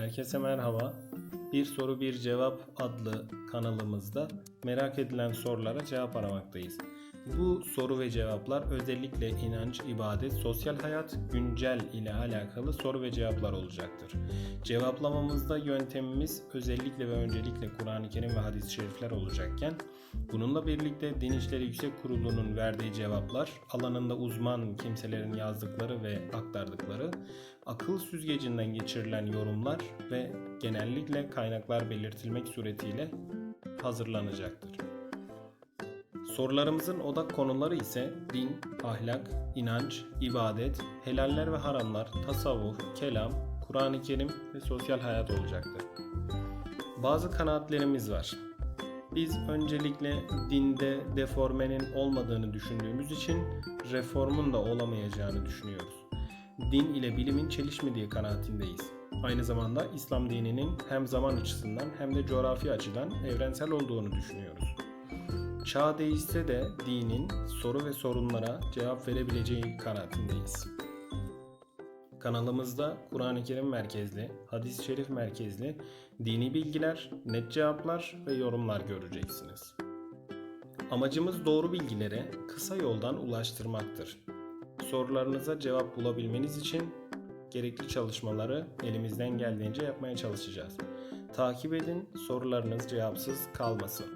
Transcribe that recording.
Herkese merhaba. Bir soru bir cevap adlı kanalımızda merak edilen sorulara cevap aramaktayız. Bu soru ve cevaplar özellikle inanç, ibadet, sosyal hayat, güncel ile alakalı soru ve cevaplar olacaktır. Cevaplamamızda yöntemimiz özellikle ve öncelikle Kur'an-ı Kerim ve hadis-i şerifler olacakken bununla birlikte Din İşleri Yüksek Kurulu'nun verdiği cevaplar, alanında uzman kimselerin yazdıkları ve aktardıkları, akıl süzgecinden geçirilen yorumlar ve genellikle kaynaklar belirtilmek suretiyle hazırlanacaktır. Sorularımızın odak konuları ise din, ahlak, inanç, ibadet, helaller ve haramlar, tasavvuf, kelam, Kur'an-ı Kerim ve sosyal hayat olacaktır. Bazı kanaatlerimiz var. Biz öncelikle dinde deformenin olmadığını düşündüğümüz için reformun da olamayacağını düşünüyoruz. Din ile bilimin çelişmediği kanaatindeyiz. Aynı zamanda İslam dininin hem zaman açısından hem de coğrafi açıdan evrensel olduğunu düşünüyoruz. Çağ değişse de dinin soru ve sorunlara cevap verebileceği kanaatindeyiz. Kanalımızda Kur'an-ı Kerim merkezli, hadis-i şerif merkezli dini bilgiler, net cevaplar ve yorumlar göreceksiniz. Amacımız doğru bilgilere kısa yoldan ulaştırmaktır. Sorularınıza cevap bulabilmeniz için gerekli çalışmaları elimizden geldiğince yapmaya çalışacağız. Takip edin, sorularınız cevapsız kalmasın.